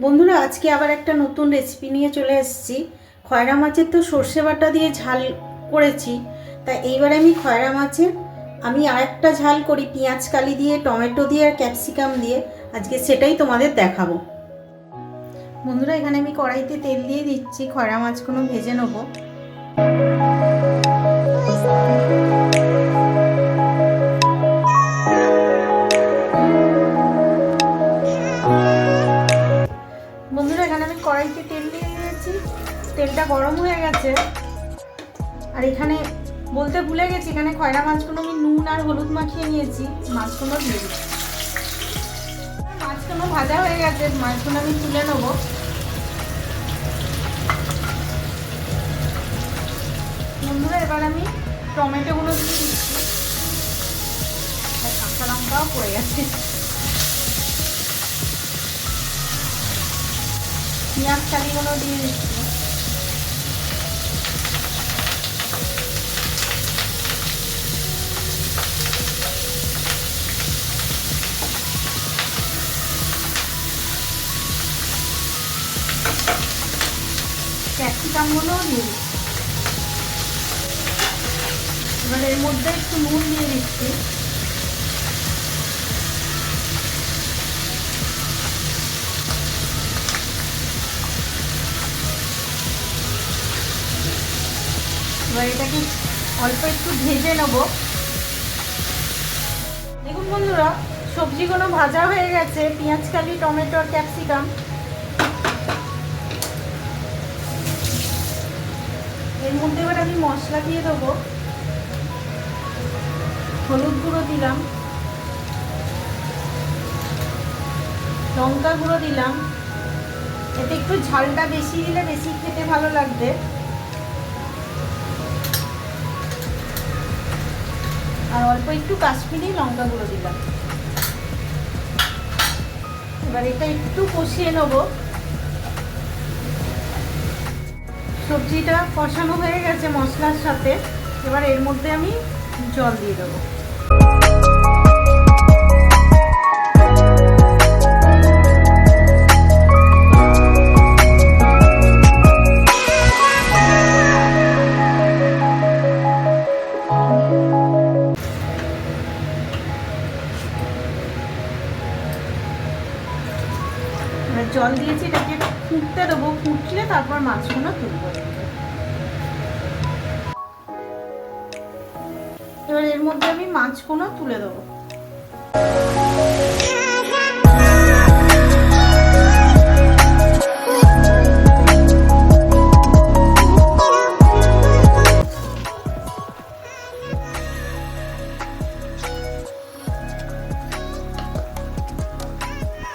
বন্ধুরা, আজকে আবার একটা নতুন রেসিপি নিয়ে চলে এসেছি। খয়রা মাছের তো সর্ষে বাটা দিয়ে ঝাল করেছি। তা এইবার আমি খয়রা মাছের, আমি আরেকটা ঝাল করি, পেঁয়াজ কালি দিয়ে, টমেটো দিয়ে আর ক্যাপসিকাম দিয়ে। আজকে সেটাই তোমাদের দেখাবো। বন্ধুরা, এখানে আমি কড়াইতে তেল দিয়ে দিচ্ছি। খয়রা মাছগুলো ভেজে নেব। তেলটা গরম হয়ে গেছে। আর এখানে বলতে ভুলে গেছি, এখানে খয়রা মাছগুলো আমি নুন আর হলুদ মাখিয়ে নিয়েছি। মাছগুলো দিয়ে দিচ্ছি। মাছগুলো ভাজা হয়ে গেছে, মাছগুলো আমি তুলে নেব। বন্ধুরা, এবার আমি টমেটোগুলো দিয়ে দিচ্ছি। কাঁচা লঙ্কাও পড়ে গেছে। পেঁয়াজ কালিগুলো দিয়ে দিচ্ছি। ক্যাপসিকামগুলোও দিচ্ছি এবার এর মধ্যে একটু নুন দিয়ে দিচ্ছি। এবার এটাকে অল্প একটু ভেজে নেব। দেখুন বন্ধুরা, সবজিগুলো ভাজা হয়ে গেছে। পেঁয়াজ কালি, টমেটো আর ক্যাপসিকাম। এর মধ্যে এবার আমি মশলা দিয়ে দেবো। হলুদ গুঁড়ো দিলাম। লঙ্কা গুঁড়ো দিলাম। এতে একটু ঝালটা বেশি দিলে বেশি খেতে ভালো লাগবে। আর অল্প একটু কাশ্মীরি লঙ্কা গুঁড়ো দিলাম। এবার এটা একটু কষিয়ে নেব। সবজিটা কষানো হয়ে গেছে মশলার সাথে। এবার এর মধ্যে আমি জল দিয়ে দেবো। জল দিয়েছি এটাকে ফুটতে দেবো ফুটলে তারপর মাছগুলো তুলবো। এবার এর মধ্যে আমি মাছগুলো তুলে দেবো।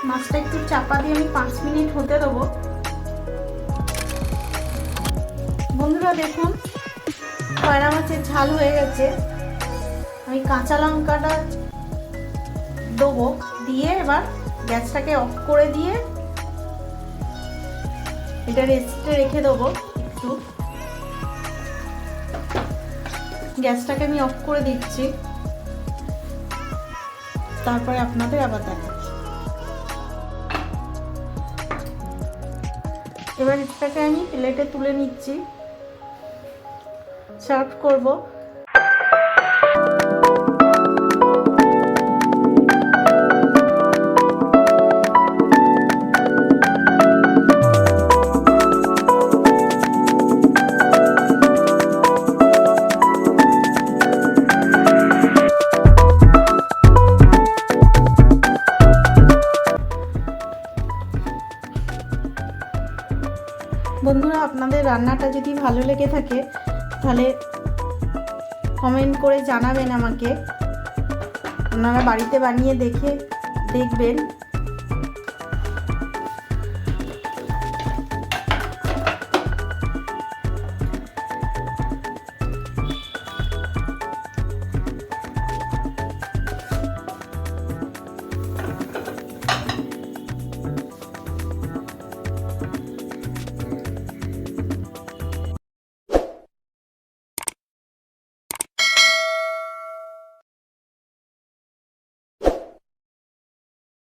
মাছটা একটু চাপা দিয়ে আমি পাঁচ মিনিট হতে দেবো। বন্ধুরা, দেখুন কয়রা মাছের ঝাল হয়ে গেছে। আমি কাঁচা লঙ্কাটা দেবো দিয়ে এবার গ্যাসটাকে অফ করে দিয়ে এটা রেস্টে রেখে দেবো একটু। গ্যাসটাকে আমি অফ করে দিচ্ছি। তারপরে আপনাদের আবার দেখাচ্ছি। এবার এটাকে আমি প্লেটে তুলে নিচ্ছি। সার্ভ করব। বন্ধুরা আপনাদের রান্নাটা যদি ভালো লেগে থাকে তাহলে কমেন্ট করে জানাবেন আমাকে। ওনারা বাড়িতে বানিয়ে দেখে দেখবেন।